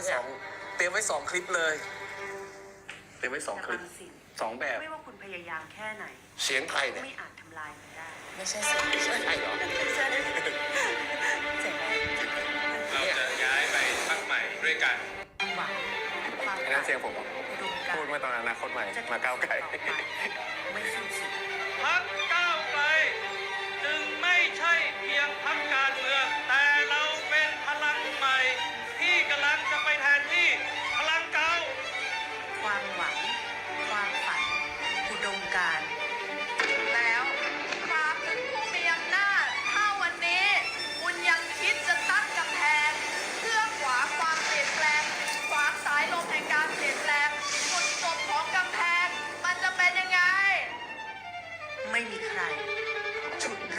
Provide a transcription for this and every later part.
ว้สองเตรียมไว้สองคลิปเลย เตรียมไว้สองแต่คลิปบางสิ่งสองแบบ ไม่ว่าคุณพยายามแค่ไหน เสียงใครเนี่ย ไม่อาจทำลายมันได้ ไม่ใช่สิไม่ใช่ใครเหรอใช่เจ๋งไหมเราจะย้ายไปพักใหม่ด้วยกันหวังความอันนั้นเสียงผมอะอุดมการพูดเมื่อตอนอนาคตใหม่จะมาก้าวไกลต่อไปไม่สิ้นสุดพัก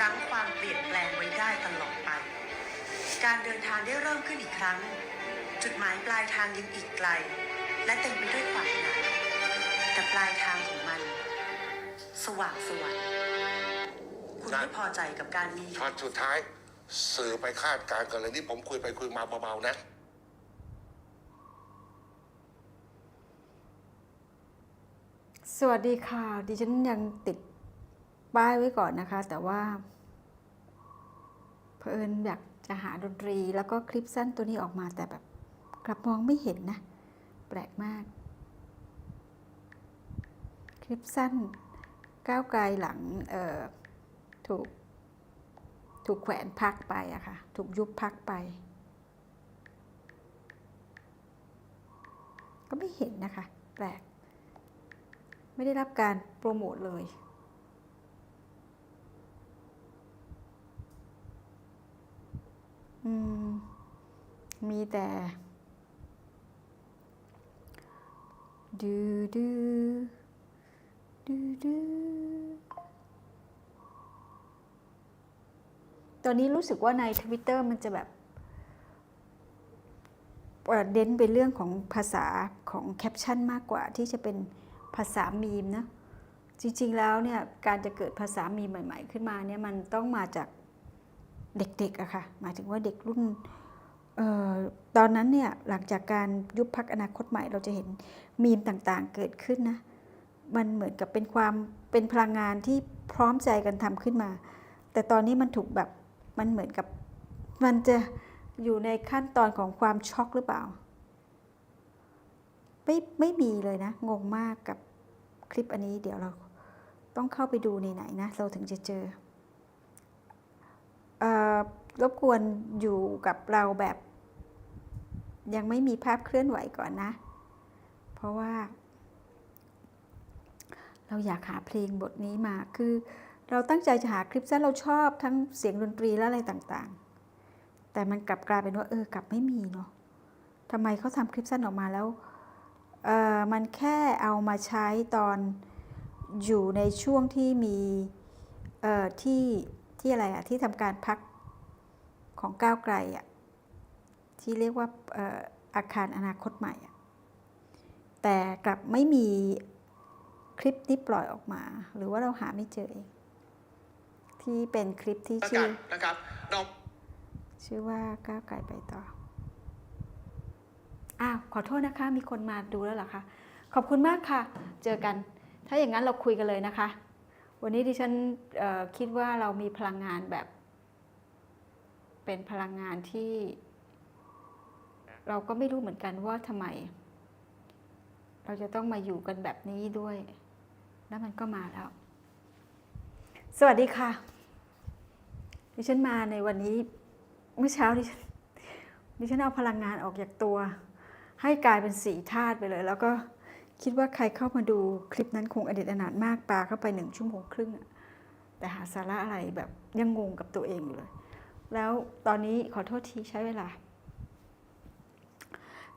รั้งความเปลี่ยนแปลงไว้ได้ตลอดไป การเดินทางได้เริ่มขึ้นอีกครั้ง จุดหมายปลายทางยังอีกไกล และเต็มไปด้วยความหนาวแต่ปลายทางของมัน สว่างสวรรค์คุณไม่พอใจกับการมีช็อตสุดท้าย สื่อไปคาดการณ์กันเลยที่ผมคุยไปคุยมาเบาๆนะสวัสดีค่ะ ดิฉันยังติดป้ายไว้ก่อนนะคะ แต่ว่า เพอิญอยากจะหาดนตรี แล้วก็คลิปสั้นตัวนี้ออกมาแต่แบบกลับมองไม่เห็นนะ แปลกมาก คลิปสั้นก้าวไกลหลังเอ่อถูกถูกแขวนพักไปอะค่ะ ถูกยุบพักไป ก็ไม่เห็นนะคะ แปลก ไม่ได้รับการโปรโมทเลย อืม มีแต่ดูดูดูดูตอนนี้รู้สึกว่าในทวิตเตอร์มันจะแบบเอ่อเน้นเรื่องของภาษาของแคปชั่นมากกว่าที่จะเป็นภาษามีมนะ จริงๆแล้วเนี่ย การจะเกิดภาษามีมใหม่ ๆ ขึ้นมาเนี่ยมันต้องมาจาก เด็กๆอะค่ะ หมายถึงว่าเด็กรุ่นออตอนนั้นเนี่ยหลังจากการยุบพักอนาคตใหม่เราจะเห็นมีมต่างๆเกิดขึ้นนะ มันเหมือนกับเป็นความเป็นพลังงานที่พร้อมใจกันทำขึ้นมา แต่ตอนนี้มันถูกแบบมันเหมือนกับมันจะอยู่ในขั้นตอนของความช็อกหรือเปล่า ไม่ไม่มีเลยนะ งงมากกับคลิปอันนี้เดี๋ยวเราต้องเข้าไปดูในไหนนะ เราถึงจะเจอ รบกวนอยู่กับเราแบบ ยังไม่มีภาพเคลื่อนไหวก่อนนะ เพราะว่า เราอยากหาเพลงบทนี้มาคือ เราตั้งใจจะหาคลิปสั้นเราชอบทั้งเสียงดนตรีและอะไรต่างๆ แต่มันกลับกลายเป็นว่าเออกลับไม่มีเนาะทำไมเขาทำคลิปสั้นออกมาแล้วเออมันแค่เอามาใช้ตอนอยู่ในช่วงที่มีเอ่อที่ ที่อะไรอะที่ทำการพักของก้าวไกลอะที่เรียกว่าเอ่ออาคารอนาคตใหม่อะแต่กลับไม่มีคลิปนี้ปล่อยออกมา หรือว่าเราหาไม่เจอเองที่เป็นคลิปที่ประชื่กาอศนะครับเราชื่อว่าก้าวไกลไปต่อ อ้าว ขอโทษนะคะ มีคนมาดูแล้วเหรอคะ ขอบคุณมากค่ะ เจอกัน ถ้าอย่างนั้นเราคุยกันเลยนะคะ วันนี้ดิฉันคิดว่าเรามีพลังงานแบบ เป็นพลังงานที่ เราก็ไม่รู้เหมือนกันว่าทำไม เราจะต้องมาอยู่กันแบบนี้ด้วย แล้วมันก็มาแล้ว สวัสดีค่ะ ดิฉันมาในวันนี้เมื่อเช้าดิฉันดิฉันเอาพลังงานออกจากตัว ให้กลายเป็นสีธาตุไปเลย แล้วก็ คิดว่าใครเข้ามาดูคลิปนั้นคงอดีตอนาถมากปาเข้าไปหนึ่งชั่วโมงครึ่งแต่หาสาระอะไรแบบยังงงกับตัวเองอยู่เลย แล้วตอนนี้ขอโทษทีใช้เวลา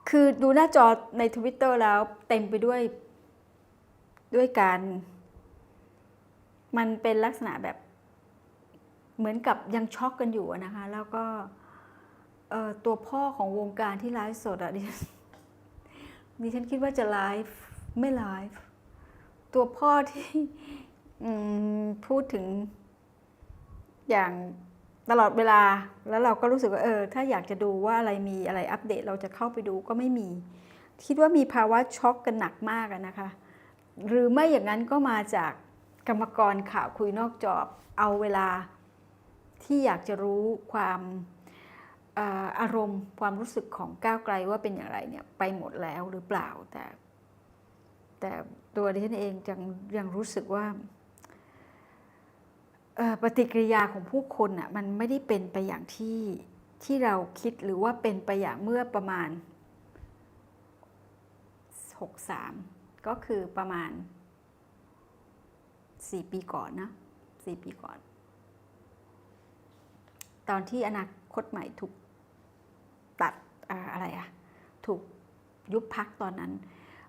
คือดูหน้าจอในทวิตเตอร์แล้วเต็มไปด้วยด้วยการ มันเป็นลักษณะแบบเหมือนกับยังช็อกกันอยู่นะคะ แล้วก็ตัวพ่อของวงการที่ไลฟ์สดอะดิฉันดิฉันคิดว่าจะไลฟ์ ไม่ไลฟ์ตัวพ่อที่พูดถึงอย่างตลอดเวลาแล้วเราก็รู้สึกว่าเออ ถ้าอยากจะดูว่าอะไรมีอะไรอัปเดตเราจะเข้าไปดูก็ไม่มี คิดว่ามีภาวะช็อกกันหนักมากนะคะ หรือไม่อย่างนั้นก็มาจากกรรมกรข่าวคุยนอกจอบเอาเวลาที่อยากจะรู้ความอารมณ์ความรู้สึกของก้าวไกลว่าเป็นอย่างไรเนี่ยไปหมดแล้วหรือเปล่าแต่ แต่ตัวดิฉันเองยังยังรู้สึกว่าปฏิกิริยาของผู้คนอะมันไม่ได้เป็นไปอย่างที่ที่เราคิดหรือว่าเป็นไปอย่างเมื่อประมาณ 63 ก็คือประมาณ 4 ปีก่อนนะ 4 ปีก่อน ตอนที่อนาคตใหม่ถูกตัดอะไรอะถูกยุบพักตอนนั้น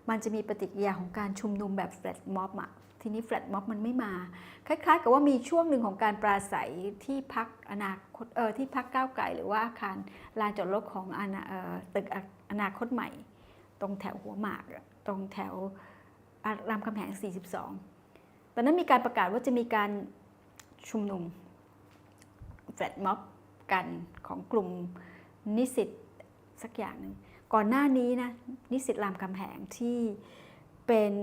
มันจะมีปฏิกิริยาของการชุมนุมแบบแฟลตม็อบอะทีนี้แฟลตม็อบมันไม่มา คล้ายๆ กับว่ามีช่วงหนึ่งของการปราศัยที่พักอนาคตเออที่พักก้าวไกลหรือว่าอาคารลานจอดรถของอนาเออตึกอนาคตใหม่ ตรงแถวหัวหมาก ตรงแถวรามคำแหง 42 ตอนนั้นมีการประกาศว่าจะมีการชุมนุมแฟลตม็อบกันของกลุ่มนิสิตสักอย่างหนึ่ง ก่อนหน้านี้นะนิสิตรามคำแหงที่เป็น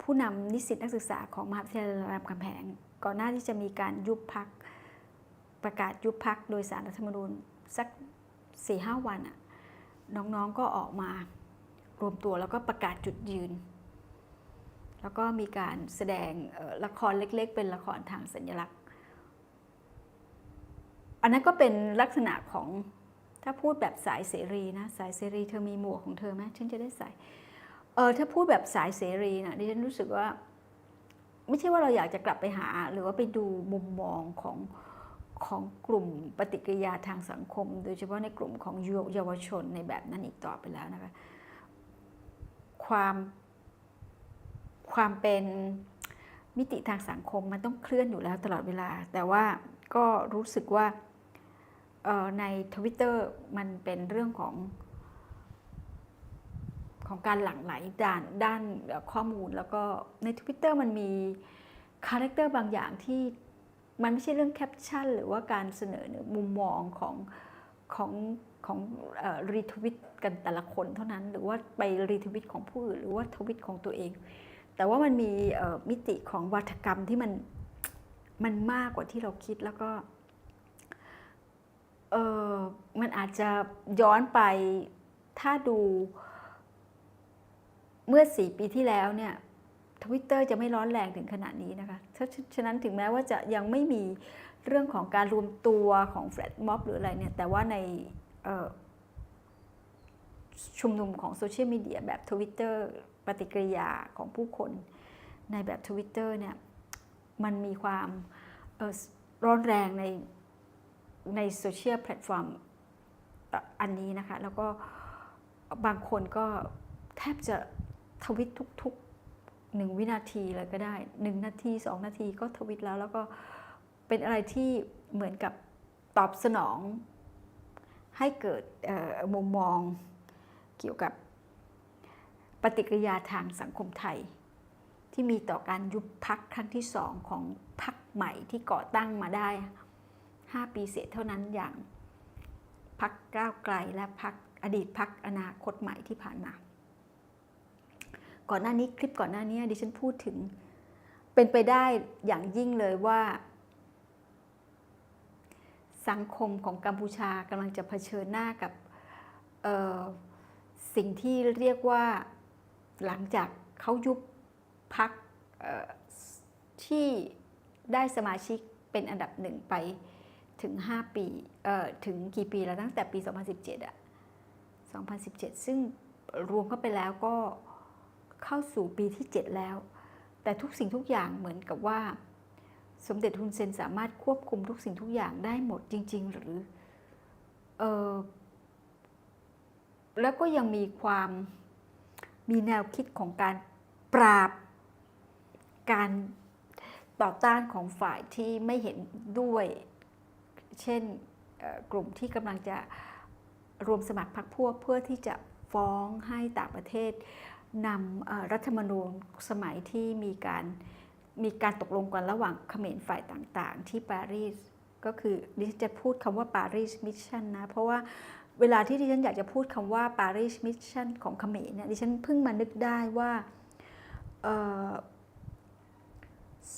ผู้นำนิสิตนักศึกษาของมหาวิทยาลัยรามคำแหงก่อนหน้าที่จะมีการยุบพักประกาศยุบพักโดยสารรัฐธรรมนูญสัก4ีหวันอะน้องๆก็ออกมารวมตัวแล้วก็ประกาศจุดยืน แล้วก็มีการแสดงละครเล็กๆ เป็นละครทางสัญลักษณ์ อันนั้นก็เป็นลักษณะของ ถ้าพูดแบบสายเสรีนะสายเสรีเธอมีหมวกของเธอไหมฉันจะได้ใส่เออถ้าพูดแบบสายเสรีนะดิฉันรู้สึกว่า ไม่ใช่ว่าเราอยากจะกลับไปหา หรือว่าไปดูมุมมองของของกลุ่มปฏิกิริยาทางสังคม โดยเฉพาะในกลุ่มของเยาวชนในแบบนั้นอีกต่อไปแล้วนะคะความความเป็นมิติทางสังคมมันต้องเคลื่อนอยู่แล้วตลอดเวลา แต่ว่าก็รู้สึกว่า ในทวิตเตอร์มันเป็นเรื่องของของการหลั่งไหลด้านด้านข้อมูลแล้วก็ใน Twitter มันมีคาแรคเตอร์บางอย่างที่มันไม่ใช่เรื่องแคปชั่น หรือว่าการเสนอมุมมองของของของรีทวิตกันแต่ละคนเท่านั้น หรือว่าไปรีทวิตของผู้อื่นหรือว่าทวิตของตัวเอง แต่ว่ามันมีมิติของวัฒกรรมที่มันมันมากกว่าที่เราคิดแล้วก็ เออมันอาจจะย้อนไปถ้าดูเมื่อสี่ปีที่แล้วเนี่ยทวิตเตอร์จะไม่ร้อนแรงถึงขนาดนี้นะคะฉะฉะนั้นถึงแม้ว่าจะยังไม่มีเรื่องของการรวมตัวของแฟลตม็อบหรืออะไรเนี่ย แต่ว่าในชุมนุมของโซเชียลมีเดียแบบทวิตเตอร์ปฏิกิริยาของผู้คนในแบบทวิตเตอร์เนี่ย มันมีความร้อนแรงใน ในโซเชียลแพลตฟอร์มอันนี้นะคะ แล้วก็บางคนก็แทบจะทวิตทุกๆหนึ่งวินาทีเลยก็ได้หนึ่งนาทีสองนาทีก็ทวิตแล้วแล้วก็เป็นอะไรที่เหมือนกับตอบสนอง ให้เกิดมุมมองเกี่ยวกับปฏิกิริยาทางสังคมไทย ที่มีต่อการยุบพักครั้งที่สองของพักใหม่ที่ก่อตั้งมาได้ 5 ปีเศษเท่านั้นอย่างพักก้าวไกลและพักอดีตพักอนาคตใหม่ที่ผ่านมา ก่อนหน้านี้คลิปก่อนหน้านี้ดิฉันพูดถึงเป็นไปได้อย่างยิ่งเลยว่า สังคมของกัมพูชากำลังจะเผชิญหน้ากับสิ่งที่เรียกว่าหลังจากเขายุบพักที่ได้สมาชิกเป็นอันดับหนึ่งไป ถึง 5 ปีเอ่อถึงกี่ปีแล้วตั้งแต่ปี 2017อะ2017 ซึ่งรวมเข้าไปแล้วก็เข้าสู่ปีที่ 7 แล้ว แต่ทุกสิ่งทุกอย่างเหมือนกับว่า สมเด็จฮุนเซนสามารถควบคุมทุกสิ่งทุกอย่างได้หมดจริง ๆ หรือเออแล้วก็ยังมีความมีแนวคิดของการปราบการต่อต้านของฝ่ายที่ไม่เห็นด้วย เช่นกลุ่มที่กำลังจะรวมสมัครพรรคพวกเพื่อที่จะฟ้องให้ต่างประเทศนำรัฐธรรมนูญสมัยที่มีการมีการตกลงกันระหว่างเขมรฝ่ายต่างๆ ที่ปารีสก็คือดิฉันจะพูดคำว่าปารีสมิชชั่นนะ เพราะว่าเวลาที่ดิฉันอยากจะพูดคำว่าปารีสมิชชั่นของเขมรเนี่ยดิฉันเพิ่งมานึกได้ว่า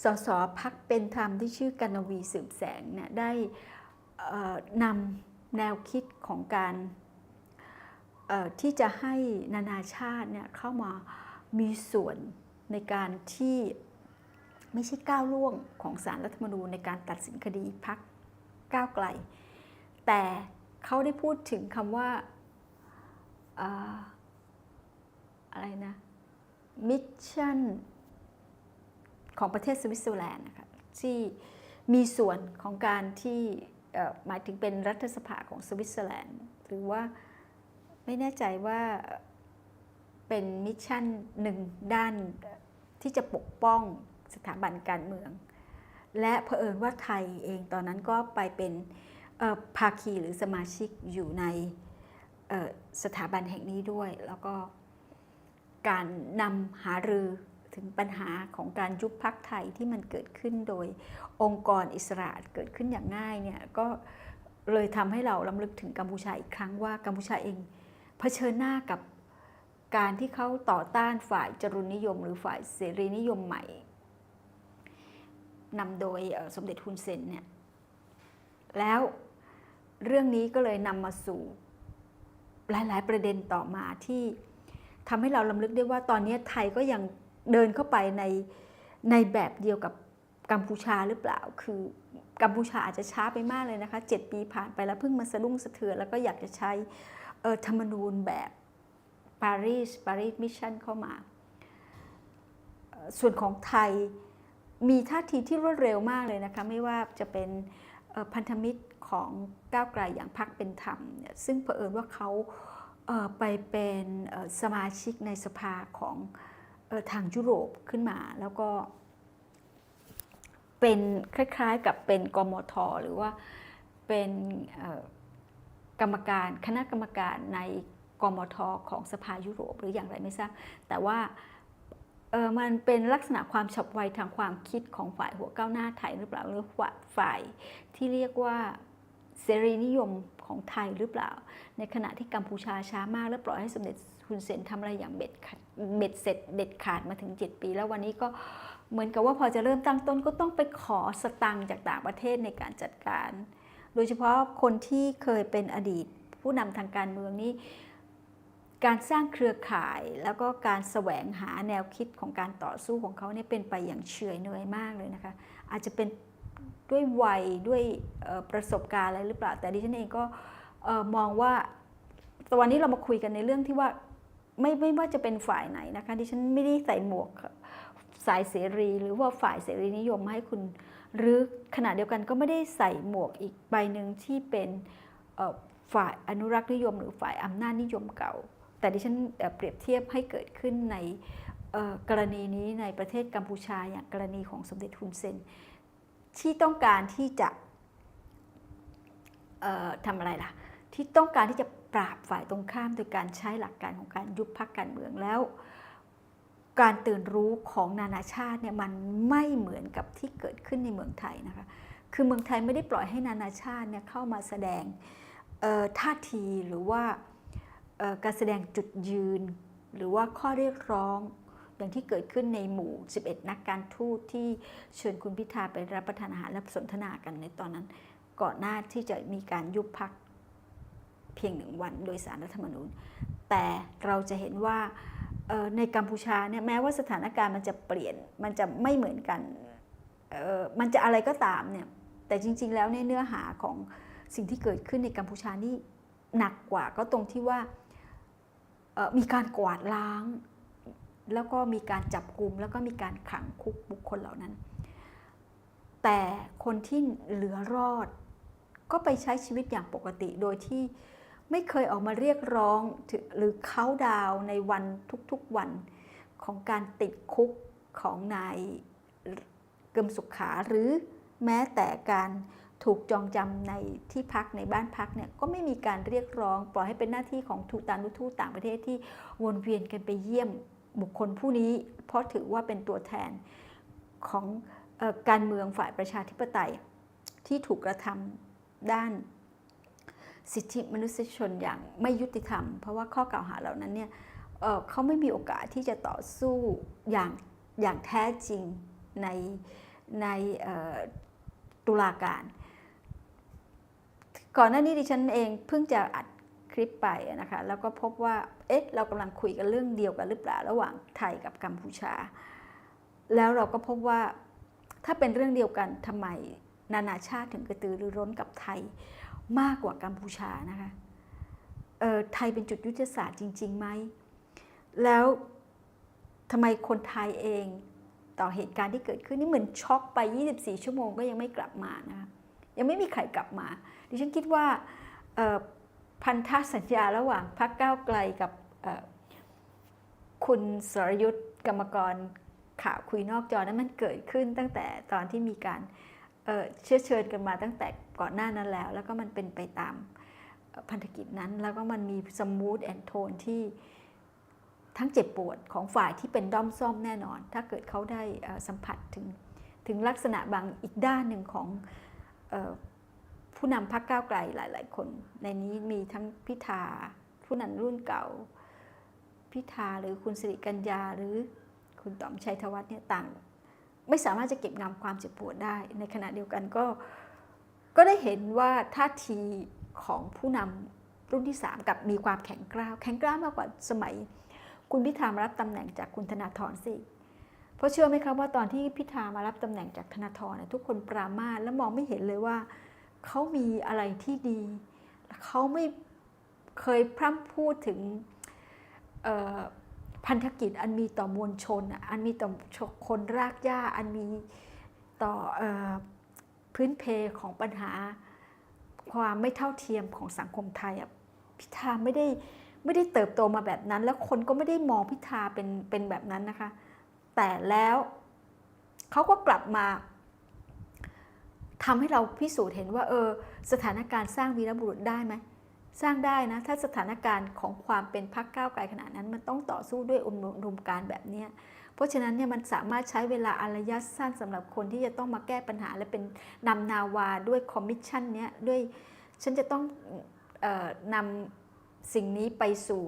สสพักเป็นธรรมที่ชื่อกันวีสืบแสงเนี่ยได้ นำแนวคิดของการที่จะให้นานาชาติเนี่ยเข้ามามีส่วนในการที่ไม่ใช่ก้าวล่วงของสารรัฐธรรมนูญในการตัดสินคดีพักก้าวไกล แต่เขาได้พูดถึงคำว่าเอ่อะไรนะมิชชั่นของประเทศสวิตเซอร์แลนด์นะคะที่มีส่วนของการที่ หมายถึงเป็นรัฐสภาของสวิตเซอร์แลนด์หรือว่าไม่แน่ใจว่าเป็นมิชชั่นหนึ่งด้านที่จะปกป้องสถาบันการเมือง และเผอิญว่าไทยเองตอนนั้นก็ไปเป็นภาคีหรือสมาชิกอยู่ในสถาบันแห่งนี้ด้วย แล้วก็การนำหารือ ถึงปัญหาของการยุบพักไทยที่มันเกิดขึ้นโดยองค์กรอิสระเกิดขึ้นอย่างง่ายเนี่ยก็เลยทำให้เราล้ำลึกถึงกัมพูชาอีกครั้งว่ากัมพูชาเองเผชิญหน้ากับการที่เขาต่อต้านฝ่ายจรุนนิยม หรือฝ่ายเสรีนิยมใหม่นำโดยสมเด็จฮุนเซนเนี่ยแล้วเรื่องนี้ก็เลยนำมาสู่หลาย ๆ ประเด็นต่อมาที่ทำให้เราลำลึกได้ว่าตอนนี้ไทยก็ยัง เดินเข้าไปในในแบบเดียวกับกัมพูชาหรือเปล่า คือกัมพูชาอาจจะช้าไปมากเลยนะคะ7ปีผ่านไปแล้วเพิ่งมาสะดุ้งสะเทือนแล้วก็อยากจะใช้ธรรมนูญแบบปารีสปารีสมิชชั่นเข้ามา ส่วนของไทยมีท่าทีที่รวดเร็วมากเลยนะคะ ไม่ว่าจะเป็นพันธมิตรของก้าวไกลอย่างพักเป็นธรรมเนี่ยซึ่งเผอิญว่าเขาไปเป็นสมาชิกในสภาของ ทางยุโรปขึ้นมา แล้วก็เป็นคล้ายๆกับเป็นกมท หรือว่าเป็นกรรมการคณะกรรมการในกมทของสภายุโรปหรืออย่างไรไม่ทราบ แต่ว่ามันเป็นลักษณะความฉับไวทางความคิดของฝ่ายหัวก้าวหน้าไทยหรือเปล่าหรือฝ่ายที่เรียกว่าเสรีนิยม ของไทยหรือเปล่า ในขณะที่กัมพูชาช้ามากและปล่อยให้สมเด็จฮุนเซนทำอะไรอย่างเบ็ดขาดเบ็ดเสร็จเด็ดขาดมาถึง 7 ปี แล้ววันนี้ก็เหมือนกับว่าพอจะเริ่มตั้งต้นก็ต้องไปขอสตังค์จากต่างประเทศในการจัดการ โดยเฉพาะคนที่เคยเป็นอดีตผู้นำทางการเมืองนี้การสร้างเครือข่ายแล้วก็การแสวงหาแนวคิดของการต่อสู้ของเขาเนี่ยเป็นไปอย่างเฉยเนื่อยมากเลยนะคะ อาจจะเป็น ด้วยวัยด้วยประสบการณ์อะไรหรือเปล่า แต่ดิฉันเองก็มองว่าแต่วันนี้เรามาคุยกันในเรื่องที่ว่าไม่ไม่ว่าจะเป็นฝ่ายไหนนะคะดิฉันไม่ได้ใส่หมวกสายเสรีหรือว่าฝ่ายเสรีนิยมมาให้คุณ หรือขณะเดียวกันก็ไม่ได้ใส่หมวกอีกใบหนึ่งที่เป็นฝ่ายอนุรักษ์นิยม หรือฝ่ายอำนาจนิยมเก่า แต่ดิฉันเอ่เปรียบเทียบให้เกิดขึ้นในกรณีนี้ในประเทศกัมพูชาอย่างกรณีของสมเด็จฮุนเซน ที่ต้องการที่จะทำอะไรล่ะ ที่ต้องการที่จะปราบฝ่ายตรงข้ามโดยการใช้หลักการของการยุบพักการเมืองแล้ว การตื่นรู้ของนานาชาติเนี่ยมันไม่เหมือนกับที่เกิดขึ้นในเมืองไทยนะคะคือเมืองไทยไม่ได้ปล่อยให้นานาชาติเนี่ยเข้ามาแสดงท่าทีหรือว่าการแสดงจุดยืน หรือว่าข้อเรียกร้อง อย่างที่เกิดขึ้นในหมู่ 11 นักการทูตที่เชิญคุณพิธาไปรับประทานอาหารและสนทนากันในตอนนั้น ก่อนหน้าที่จะมีการยุบพักเพียงหนึ่งวันโดยสารรัฐธรรมนูญ แต่เราจะเห็นว่าในกัมพูชาเนี่ยแม้ว่าสถานการณ์มันจะเปลี่ยนมันจะไม่เหมือนกันมันจะอะไรก็ตามเนี่ยแต่จริง ๆ แล้วในเนื้อหาของสิ่งที่เกิดขึ้นในกัมพูชานี่หนักกว่าก็ตรงที่ว่ามีการกวาดล้าง แล้วก็มีการจับกลุ่มแล้วก็มีการขังคุกบุคคลเหล่านั้น แต่คนที่เหลือรอด ก็ไปใช้ชีวิตอย่างปกติโดยที่ไม่เคยออกมาเรียกร้องหรือเขาดาวในวันทุกๆวันของการติดคุกของนายเกิมสุขขาหรือแม้แต่การถูกจองจำในที่พักในบ้านพักเนี่ยก็ไม่มีการเรียกร้อง ปล่อยให้เป็นหน้าที่ของทูตานุทูตต่างประเทศที่วนเวียนกันไปเยี่ยม บุคคลผู้นี้ เพราะถือว่าเป็นตัวแทนของออการเมืองฝ่ายประชาธิปไตย ที่ถูกกระทำด้านสิทธิมนุษยชนอย่างไม่ยุติธรรม เพราะว่าข้อกล่าวหาเหล่านั้นเนี่ยเเขาไม่มีโอกาสที่จะต่อสู้อย่างอย่างแท้จริงในในตุลาการ ก่อนหน้านี้ดิฉันเองเพิ่งจะอัด ลิปไปนะคะแล้วก็พบว่าเอ๊ะเรากำลังคุยกันเรื่องเดียวกันหรือเปล่าระหว่างไทยกับกัมพูชา แล้วเราก็พบว่าถ้าเป็นเรื่องเดียวกันทำไมนานาชาติถึงกระตือรือร้นกับไทยมากกว่ากัมพูชานะคะเออไทยเป็นจุดยุทธศาสตร์จริงๆไหมแล้วทำไมคนไทยเองต่อเหตุการณ์ที่เกิดขึ้นนี่เหมือนช็อกไป 24 ชั่วโมงก็ยังไม่กลับมานะคะยังไม่มีใครกลับมา ดิฉันคิดว่า พันธสัญญาระหว่างพรรคก้าวไกลกับคุณสรยุทธ์กรรมกรข่าวคุยนอกจอนั้นมันเกิดขึ้นตั้งแต่ตอนที่มีการเชื้อเชิญกันมาตั้งแต่ก่อนหน้านั้นแล้ว แล้วก็มันเป็นไปตามพันธกิจนั้น แล้วก็มันมีสมูทแอนโทนที่ทั้งเจ็บปวดของฝ่ายที่เป็นด้อมส้มแน่นอน ถ้าเกิดเขาได้สัมผัสถึงถึงลักษณะบางอีกด้านหนึ่งของ ผู้นำพรรคก้าวไกลหลาย ๆ คน ในนี้มีทั้งพิธาผู้นำรุ่นเก่า พิธาหรือคุณสิริกัญญาหรือคุณต๋อมชัยธวัฒน์เนี่ยต่าง ไม่สามารถจะเก็บงำความเจ็บปวดได้ ในขณะเดียวกันก็ก็ได้เห็นว่าท่าทีของผู้นำรุ่นที่ 3 กับมีความแข็งกร้าว แข็งกร้าวมากกว่าสมัย คุณพิธามารับตำแหน่งจากคุณธนาธรสิเพราะเชื่อไหมครับว่าตอนที่พิธามารับตำแหน่งจากธนาธรเนี่ยทุกคนปรามาสและมองไม่เห็นเลยว่า เขามีอะไรที่ดี เขาไม่เคยพร่ำพูดถึงพันธกิจอันมีต่อมวลชน อันมีต่อคนรากหญ้า อันมีต่ออพื้นเพของปัญหาความไม่เท่าเทียมของสังคมไทยพิธาไม่ได้ไม่ได้เติบโตมาแบบนั้น แล้วคนก็ไม่ได้มองพิธาเป็นเป็นแบบนั้นนะคะ แต่แล้วเขาก็กลับมา ทำให้เราพิสูจน์เห็นว่าเออสถานการณ์สร้างวีรบุรุษได้ไหมสร้างได้นะ ถ้าสถานการณ์ของความเป็นพรรคก้าวไกลขนาดนั้นมันต้องต่อสู้ด้วยอุดมการแบบนี้เพราะฉะนั้นเนี่ยมันสามารถใช้เวลาอันระยะสั้นสำหรับคนที่จะต้องมาแก้ปัญหาและเป็นนำนาวาด้วยคอมมิชชั่นเนี้ยด้วยฉันจะต้องออนำสิ่งนี้ไปสู่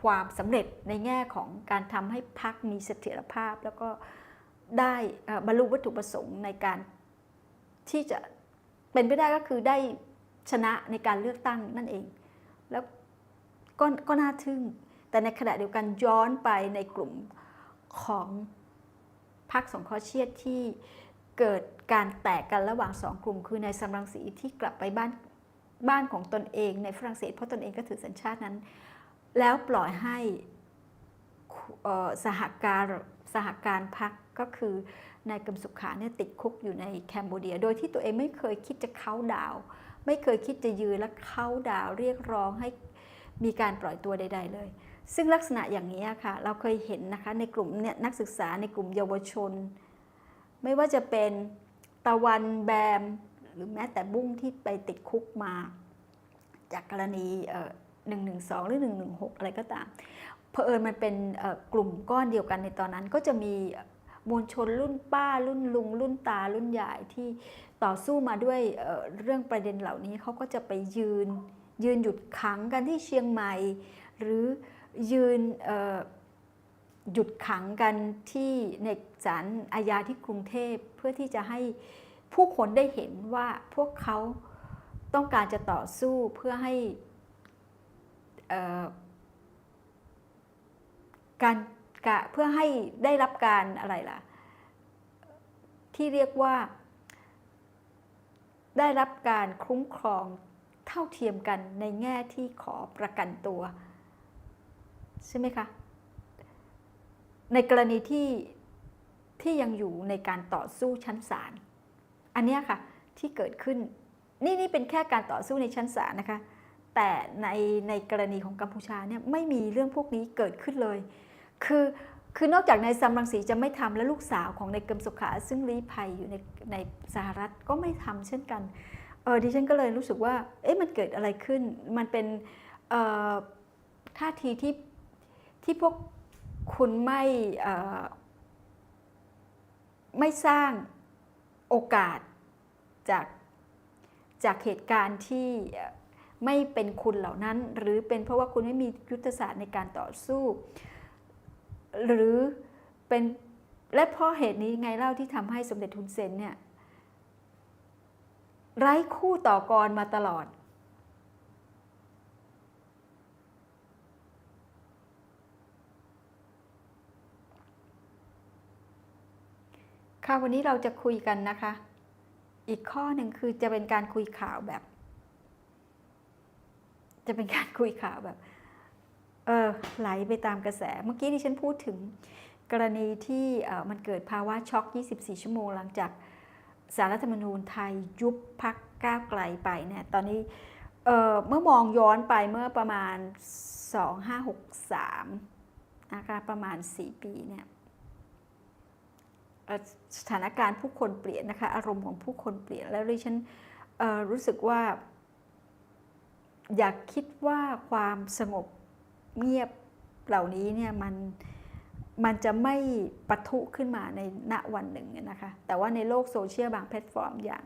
ความสำเร็จในแง่ของการทำให้พรรคมีเสถียรภาพ แล้วก็ได้บรรลุวัตถุประสงค์ในการ ที่จะเป็นไปได้ก็คือได้ชนะในการเลือกตั้งนั่นเอง แล้วก็ก็น่าทึ่ง แต่ในขณะเดียวกันย้อนไปในกลุ่มของพรรคสงเคราะห์เชียดที่เกิดการแตกกันระหว่างสองกลุ่ม คือในายสำรังสีที่กลับไปบ้านบ้านของตนเองในฝรั่งเศสเพราะตนเองก็ถือสัญชาตินั้น แล้วปล่อยให้สหการ สหการพรรคก็คือนายกำสุขาเนี่ยติดคุกอยู่ในแคนเบเดีย โดยที่ตัวเองไม่เคยคิดจะเข้าดาว ไม่เคยคิดจะยืนและเข้าดาวเรียกร้องให้มีการปล่อยตัวใด ๆ เลย ซึ่งลักษณะอย่างนี้ค่ะ เราเคยเห็นนะคะในกลุ่มเนี่ยนักศึกษาในกลุ่มเยาวชน ไม่ว่าจะเป็นตะวันแบม หรือแม้แต่บุ้งที่ไปติดคุกมา จากกรณีหนึ่งหนึ่งสองหรือหนึ่งหนึ่งหกอะไรก็ตาม เผอิญมันเป็นกลุ่มก้อนเดียวกันในตอนนั้นก็จะมีมวลชนรุ่นป้ารุ่นลุง รุ่นตารุ่นยายที่ต่อสู้มาด้วยเเรื่องประเด็นเหล่านี้เขาก็จะไปยืน ยืนหยุดขังกันที่เชียงใหม่ หรือยืนหยุดขังกันที่ในศาลอาญาที่กรุงเทพเพื่อที่จะให้ผู้คนได้เห็นว่าพวกเขาต้องการจะต่อสู้เพื่อให้ การเพื่อให้ได้รับการอะไรล่ะ ที่เรียกว่า ได้รับการคุ้มครองเท่าเทียมกันในแง่ที่ขอประกันตัว ใช่ไหมคะ ในกรณีที่ที่ยังอยู่ในการต่อสู้ชั้นศาลอันนี้ค่ะที่เกิดขึ้น นี่นี่เป็นแค่การต่อสู้ในชั้นศาลนะคะ แต่ในในกรณีของกัมพูชาเนี่ยไม่มีเรื่องพวกนี้เกิดขึ้นเลย คือคือนอกจากนายซัมรังสีจะไม่ทำและลูกสาวของนายกึมสุขา ซึ่งลี้ภัยอยู่ในในสหรัฐก็ไม่ทำเช่นกันเออดิฉันก็เลยรู้สึกว่าเอ๊ะมันเกิดอะไรขึ้น มันเป็นเอ่อท่าทีที่ที่พวกคุณไม่ไม่สร้างโอกาสจากจากเหตุการณ์ที่ไม่เป็นคุณเหล่านั้น หรือเป็นเพราะว่าคุณไม่มียุทธศาสตร์ในการต่อสู้ หรือเป็นและเพราะเหตุนี้ไงเล่าที่ทำให้สมเด็จทุนเซนเนี่ยไร้คู่ต่อกรมาตลอด ค่ะวันนี้เราจะคุยกันนะคะ อีกข้อหนึ่งคือจะเป็นการคุยข่าวแบบ จะเป็นการคุยข่าวแบบ เออไหลไปตามกระแส เมื่อกี้ที่ฉันพูดถึงกรณีที่มันเกิดภาวะช็อก 24 ชั่วโมงหลังจากสารรัฐธรรมนูญไทยยุบพักก้าวไกลไปเนี่ยตอนนี้เเมื่อมองย้อนไปเมื่อประมาณ 2563นะคะประมาณ 4 ปีเนี่ยสถานการณ์ผู้คนเปลี่ยนนะคะอารมณ์ของผู้คนเปลี่ยนแล้วดิฉันรู้สึกว่า อยากคิดว่าความสงบ เงียบเหล่านี้เนี่ยมันมันจะไม่ปะทุขึ้นมาในณวันหนึ่งนะคะ แต่ว่าในโลกโซเชียลบางแพลตฟอร์มอย่าง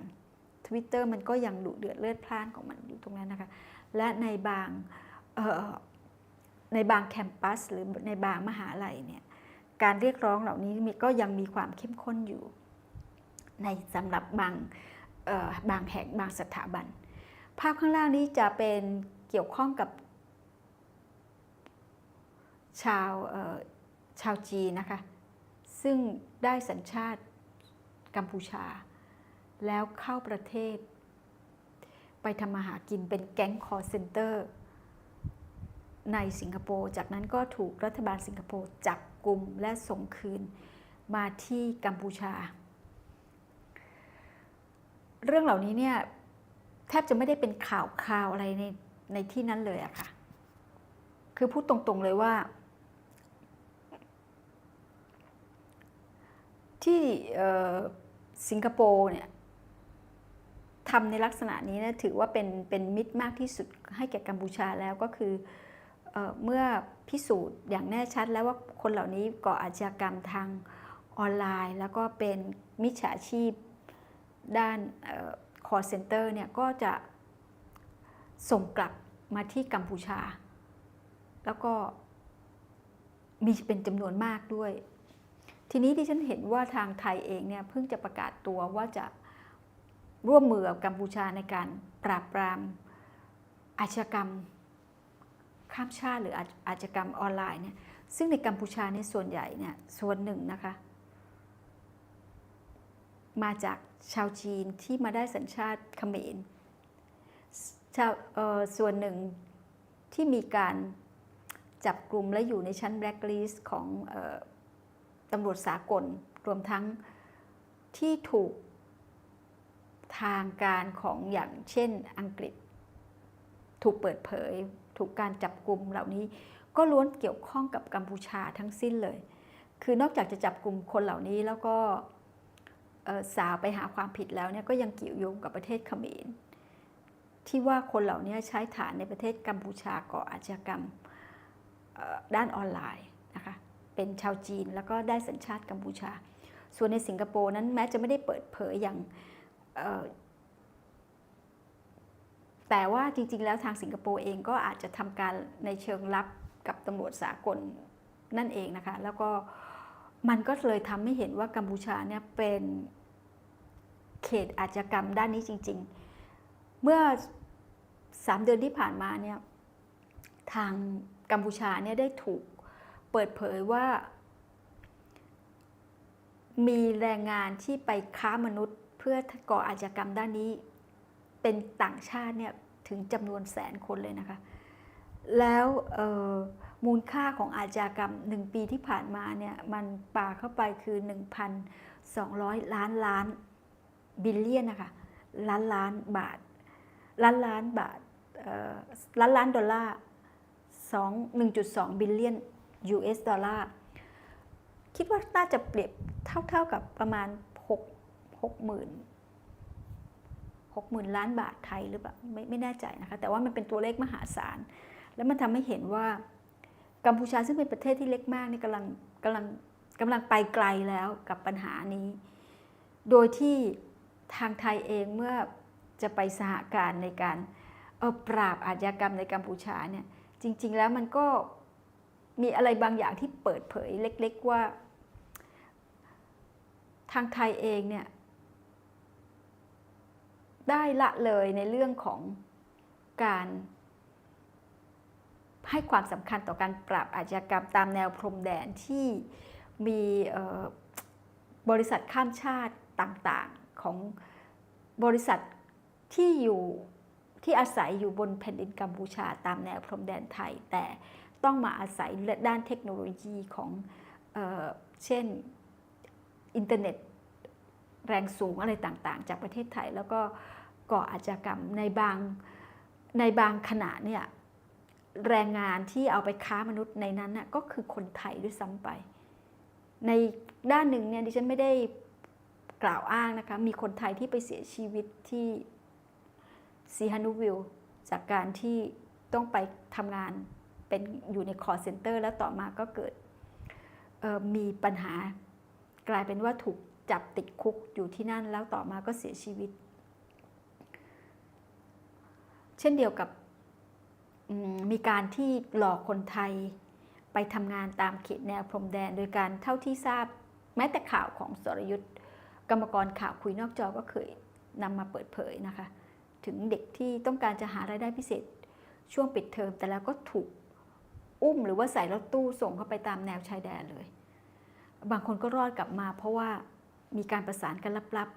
Twitter มันก็ยังดุเดือดเลือดพล่านของมันอยู่ตรงนั้นนะคะ และในบางในบางแคมปัสหรือในบางมหาลัยเนี่ยการเรียกร้องเหล่านี้ก็ยังมีความเข้มข้นอยู่ ในสำหรับบางบางแห่งบางสถาบัน ภาพข้างล่างนี้จะเป็นเกี่ยวข้องกับ ชาวชาวจีนนะคะ ซึ่งได้สัญชาติกัมพูชา แล้วเข้าประเทศ ไปทำมาหากินเป็นแก๊งคอร์เซนเตอร์ ในสิงคโปร์ จากนั้นก็ถูกรัฐบาลสิงคโปร์จับกลุ่มและส่งคืนมาที่กัมพูชา เรื่องเหล่านี้เนี่ยแทบจะไม่ได้เป็นข่าวข่าวอะไรในในที่นั้นเลยอะค่ะ คือพูดตรงๆเลยว่า ที่สิงคโปร์เนี่ยทำในลักษณะนี้นะถือว่าเป็นเป็นมิตรมากที่สุดให้แก่กัมพูชาแล้วก็คือเอ่อเมื่อพิสูจน์อย่างแน่ชัดแล้วว่าคนเหล่านี้ก่ออาชญากรรมทางออนไลน์ แล้วก็เป็นมิจฉาชีพด้านคอร์เซนเตอร์เนี่ยก็จะส่งกลับมาที่กัมพูชา แล้วก็มีเป็นจำนวนมากด้วย ทีนี้ที่ฉันเห็นว่าทางไทยเองเนี่ยเพิ่งจะประกาศตัวว่าจะร่วมมือกับกัมพูชาในการปราบปรามอาชญากรรมข้ามชาติหรืออาชญากรรมออนไลน์เนี่ยซึ่งในกัมพูชาเนี่ยส่วนใหญ่เนี่ยส่วนหนึ่งนะคะ มาจากชาวจีนที่มาได้สัญชาติเขมรชาวเออส่วนหนึ่งที่มีการจับกลุ่มและอยู่ในชั้นแบล็คลิสต์ของ ตำรวจสากลรวมทั้งที่ถูกทางการของอย่างเช่นอังกฤษ ถูกเปิดเผย ถูกการจับกลุ่มเหล่านี้ ก็ล้วนเกี่ยวข้องกับกัมพูชาทั้งสิ้นเลย คือนอกจากจะจับกลุ่มคนเหล่านี้แล้วก็สาวไปหาความผิดแล้วเนี่ยก็ยังเกี่ยวโยงกับประเทศเขมรที่ว่าคนเหล่านี้ใช้ฐานในประเทศกัมพูชาก่ออาชญากรรมด้านออนไลน์นะคะ เป็นชาวจีน แล้วก็ได้สัญชาติกัมพูชา ส่วนในสิงคโปร์นั้นแม้จะไม่ได้เปิดเผยอย่างแต่ว่าจริงๆ แล้วทางสิงคโปร์เองก็อาจจะทำการในเชิงลับกับตำรวจสากลนั่นเองนะคะ แล้วก็มันก็เลยทำให้เห็นว่ากัมพูชาเนี่ยเป็นเขตอาชญากรรมด้านนี้จริง ๆ เมื่อสามเดือนที่ผ่านมาเนี่ยทางกัมพูชาเนี่ยได้ถูก เปิดเผยว่า มีแรงงานที่ไปค้ามนุษย์เพื่อก่ออาชญากรรมด้านนี้ เป็นต่างชาติเนี่ยถึงจำนวนแสนคนเลยนะคะ แล้วมูลค่าของอาชญากรรม 1 ปีที่ผ่านมาเนี่ยมันป่าเข้าไปคือ 1,200 ล้านล้านบิลเลียนนะคะล้านล้านบาท ล้านล้านบาทล้านล้านดอลลาร์2 1.2 บิลเลียน US ดอลลาร์คิดว่าน่าจะเปรียบเท่าๆกับประมาณ 6 6หมื่น6หมื่นล้านบาทไทยหรือเปล่าไม่ไม่แน่ใจนะคะ แต่ว่ามันเป็นตัวเลขมหาศาล แล้วมันทำให้เห็นว่ากัมพูชาซึ่งเป็นประเทศที่เล็กมากนี่กำลังกำลังกำลังไปไกลแล้วกับปัญหานี้ โดยที่ทางไทยเองเมื่อจะไปสหการในการออปราบอาชญากรรมในกัมพูชาเนี่ยจริง ๆ แล้วมันก็ มีอะไรบางอย่างที่เปิดเผยเล็ก ๆ ว่า ทางไทยเองเนี่ยได้ละเลยในเรื่องของการให้ความสำคัญต่อการปราบอาชญากรรมตามแนวพรมแดนที่มีบริษัทข้ามชาติต่างๆของบริษัทที่อยู่ที่อาศัยอยู่บนแผ่นดินกัมพูชาตามแนวพรมแดนไทย แต่ ต้องมาอาศัยด้านเทคโนโลยีของเออเช่นอินเทอร์เน็ตแรงสูงอะไรต่างๆ จากประเทศไทย แล้วก็ก่ออาชญากรรมในบางในบางขณะเนี่ยแรงงานที่เอาไปค้ามนุษย์ในนั้นน่ะก็คือคนไทยด้วยซ้ำไป ในด้านหนึ่งเนี่ยดิฉันไม่ได้กล่าวอ้างนะคะมีคนไทยที่ไปเสียชีวิตที่ซีฮานุวิลจากการที่ต้องไปทำงาน เป็นอยู่ในคอร์เซ็นเตอร์แล้วต่อมาก็เกิดมีปัญหากลายเป็นว่าถูกจับติดคุกอยู่ที่นั่นแล้วต่อมาก็เสียชีวิต เช่นเดียวกับมมีการที่หลอกคนไทยไปทำงานตามเขตแนวพรมแดน โดยการเท่าที่ทราบแม้แต่ข่าวของสรยุทธ์กรรมกรข่าวคุยนอกจอก็เคยนำมาเปิดเผยนะคะ ถึงเด็กที่ต้องการจะหารายได้พิเศษช่วงปิดเทอมแต่แล้วก็ถูก อุ้มหรือว่าใส่รถตู้ส่งเข้าไปตามแนวชายแดนเลย บางคนก็รอดกลับมาเพราะว่ามีการประสานกันลับ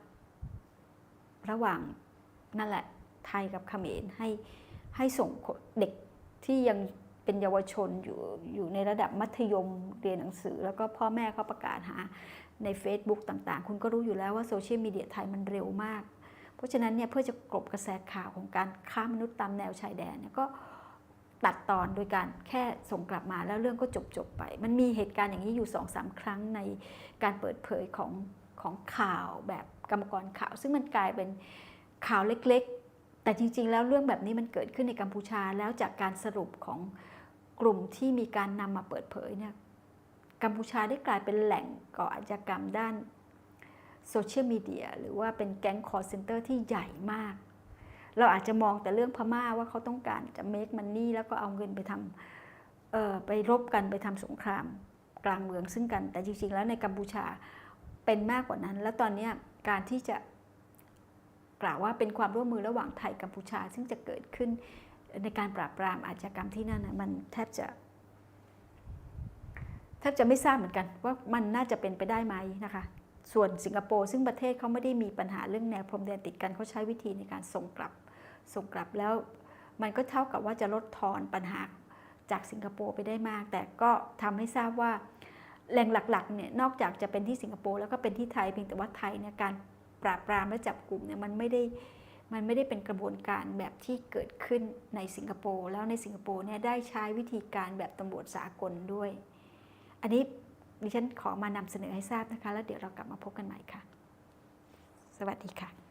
ๆ ระหว่างนั่นแหละไทยกับเขมรให้ให้ส่งเด็กที่ยังเป็นเยาวชนอยู่อยู่ในระดับมัธยมเรียนหนังสือ แล้วก็พ่อแม่เขาประกาศหาใน Facebook ต่างๆ คุณก็รู้อยู่แล้วว่าโซเชียลมีเดียไทยมันเร็วมาก เพราะฉะนั้นเนี่ยเพื่อจะกลบกระแสข่าวของการค้ามนุษย์ตามแนวชายแดนเนี่ยก็ ตัดตอนโดยการแค่ส่งกลับมาแล้วเรื่องก็จบจบไป มันมีเหตุการณ์อย่างนี้อยู่สองสามครั้งในการเปิดเผยของของข่าวแบบกรรมกรข่าว ซึ่งมันกลายเป็นข่าวเล็กๆ แต่จริง ๆ แล้วเรื่องแบบนี้มันเกิดขึ้นในกัมพูชาแล้วจากการสรุปของกลุ่มที่มีการนำมาเปิดเผยเนี่ยกัมพูชาได้กลายเป็นแหล่งก่ออาชญากรรมด้านโซเชียลมีเดียหรือว่าเป็นแก๊งคอร์เซนเตอร์ที่ใหญ่มาก เราอาจจะมองแต่เรื่องพม่าว่าเขาต้องการจะ make money แล้วก็เอาเงินไปทำไปรบกันไปทำสงครามกลางเมืองซึ่งกัน แต่จริง ๆ แล้วในกัมพูชาเป็นมากกว่านั้น แล้วตอนนี้การที่จะกล่าวว่าเป็นความร่วมมือระหว่างไทยกัมพูชา ซึ่งจะเกิดขึ้นในการปราบปรามอาชญากรรมที่นั่นมันแทบจะแทบจะไม่ทราบเหมือนกันว่ามันน่าจะเป็นไปได้ไหมนะคะ ส่วนสิงคโปร์ซึ่งประเทศเขาไม่ได้มีปัญหาเรื่องแนวพรมแดนติดกันเขาใช้วิธีในการส่งกลับ ส่งกลับแล้ว มันก็เท่ากับว่าจะลดทอนปัญหาจากสิงคโปร์ไปได้มาก แต่ก็ทำให้ทราบว่าแหล่งหลักๆเนี่ยนอกจากจะเป็นที่สิงคโปร์แล้วก็เป็นที่ไทยเพียงแต่ว่าไทยเนี่ยการปราบปรามและจับกลุ่มเนี่ยมันไม่ได้มันไม่ได้เป็นกระบวนการแบบที่เกิดขึ้นในสิงคโปร์แล้วในสิงคโปร์เนี่ยได้ใช้วิธีการแบบตำรวจสากลด้วย อันนี้ดิฉันขอมานำเสนอให้ทราบนะคะ แล้วเดี๋ยวเรากลับมาพบกันใหม่ค่ะ สวัสดีค่ะ